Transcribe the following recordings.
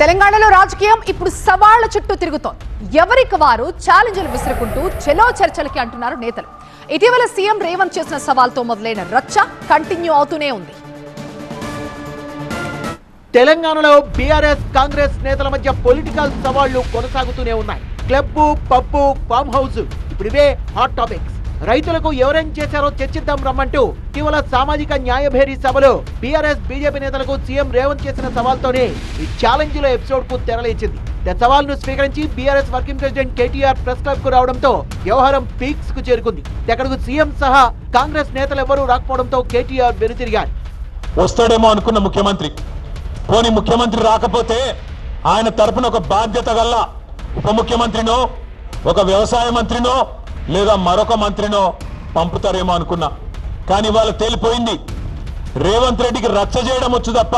తెలంగాణలో రాజకీయం ఇప్పుడు సవాళ్ళ చుట్టూ తిరుగుతోంది. ఎవరికి వారు ఛాలెంజ్లు విసురుకుంటూ చెలో చర్చలకి అంటున్నారు నేతలు. ఇటీవల సీఎం రేవంత్ చేసిన సవాల్తో మొదలైన రచ్చ కంటిన్యూ అవుతూనే ఉంది. తెలంగాణలో బీఆర్ఎస్ కాంగ్రెస్ నేతల మధ్య పొలిటికల్ సవాళ్ళు కొనసాగుతూనే ఉన్నాయి. Club pub farm house. ఇప్పుడు ఇవే హాట్ టాపిక్స్ రైతులకు ఎవరేం చేశారో చర్చిద్దాం రమ్మంటూ ఇటీవల సామాజిక న్యాయభేరి సభలో బీఆర్ఎస్ బీజేపీ నేతలకు సీఎం రేవంత్ చేసిన సవాల్తోనే ఈ ఛాలెంజ్లో ఎపిసోడ్కు తెరలేచింది సవాల్ను స్వీకరించి BRS working president KTR press క్లబ్కు రావడంతో వ్యవహారం పీక్స్కు చేరుకుంది. అక్కడకు సీఎం సహా కాంగ్రెస్ నేతలు ఎవరూ రాకపోవడంతో కేటీఆర్ వెనుతిరిగారు. వస్తాడేమో అనుకున్న ముఖ్యమంత్రి. పోని ముఖ్యమంత్రి రాకపోతే ఆయన తరపున ఒక బాధ్యత గల్ల ఉప ముఖ్యమంత్రినో ఒక వ్యవసాయ మంత్రినో లేదా మరొక మంత్రినో పంపుతారేమో అనుకున్నా. కానీ వాళ్ళు తేలిపోయింది. రేవంత్ రెడ్డికి రచ్చ చేయడం వచ్చు తప్ప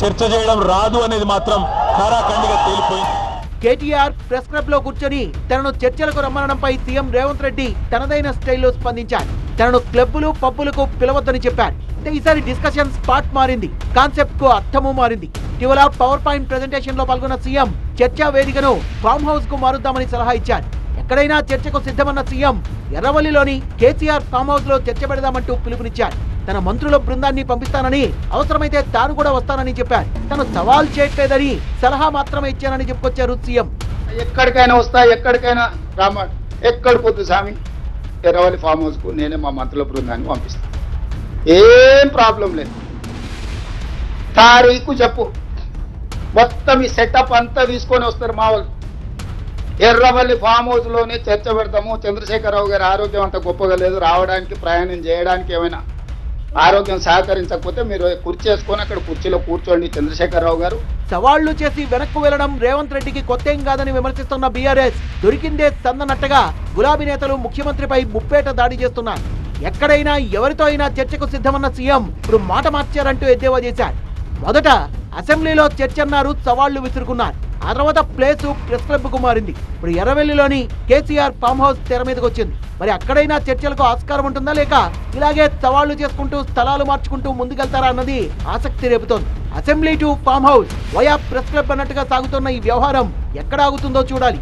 చర్చ చేయడం రాదు అనేది మాత్రం ఖరాఖండిగా తేలిపోయింది. కేటీఆర్ ప్రెస్ క్లబ్లో కూర్చొని తనను చర్చలకు రమ్మనడంపై సీఎం రేవంత్ రెడ్డి తనదైన స్టైల్లో స్పందించారు. తనను క్లబ్బులు పబ్బులకు పిలవద్దని చెప్పారు. ఈసారి డిస్కషన్ స్పాట్ మారింది. కాన్సెప్ట్కు అర్థము మారింది. ఇటీవల పవర్ పాయింట్ ప్రెజెంటేషన్లో పాల్గొన్న సీఎం చర్చా వేదికను ఫామ్ హౌస్కు మారుద్దామని సలహా ఇచ్చారు. ఎక్కడైనా చర్చకు సిద్ధమన్న సీఎం ఎర్రవల్లిలోని కేసీఆర్ ఫామ్ హౌస్లో చర్చ పెడదామంటూ పిలుపునిచ్చారు. తన మంత్రుల బృందాన్ని పంపిస్తానని అవసరమైతే తాను కూడా వస్తానని చెప్పారు. తను సవాల్ చేయట్లేదని సలహా మాత్రమే ఇచ్చానని చెప్పుకొచ్చారు సీఎం. ఎక్కడికైనా వస్తా ఎక్కడికైనా రామ ఎక్కడ పొద్దు స్వామి ఎర్రవల్లి ఫామ్ హౌస్కు నేనే మా మంత్రుల బృందాన్ని పంపిస్తాను ఏం ప్రాబ్లం లేదు. తారీఖు చెప్పు. మొత్తం ఈ సెటప్ అంతా తీసుకొని వస్తారు మా వాళ్ళు. ఎర్రవల్లి ఫామ్ హౌస్లోనే చర్చ పెడతాము. చంద్రశేఖరరావు గారి ఆరోగ్యం అంత గొప్పగా లేదు. రావడానికి ప్రయాణం చేయడానికి ఏమైనా ఆరోగ్యం సహకరించకపోతే మీరు కుర్చీ వేసుకొని అక్కడ కుర్చీలో కూర్చోండి చంద్రశేఖరరావు గారు. సవాళ్ళు చేసి వెనక్కు వెళ్ళడం రేవంత్ రెడ్డికి కొత్తేం కాదని విమర్శిస్తున్న బీఆర్ఎస్ దొరికిందే సందనట్టగా గులాబీ నేతలు ముఖ్యమంత్రిపై ముప్పేట దాడి చేస్తున్నారు. ఎక్కడైనా ఎవరితో అయినా చర్చకు సిద్ధమన్న సీఎం ఇప్పుడు మాట మార్చారంటూ ఎద్దేవా చేశారు. మొదట అసెంబ్లీలో చర్చ అన్నారు సవాళ్ళు విసురుకున్నారు. తర్వాత ప్లేసు ప్రెస్ క్లబ్కు మారింది. ఇప్పుడు ఎర్రవెల్లిలోని కేసీఆర్ ఫామ్ హౌస్ తెర మీదకి వచ్చింది మరి అక్కడైనా చర్చలకు ఆస్కారం ఉంటుందా లేక ఇలాగే సవాళ్ళు చేసుకుంటూ స్థలాలు మార్చుకుంటూ ముందుకెళ్తారా అన్నది ఆసక్తి రేపుతోంది. Assembly to farm house via press club అన్నట్టుగా సాగుతున్న ఈ వ్యవహారం ఎక్కడ ఆగుతుందో చూడాలి.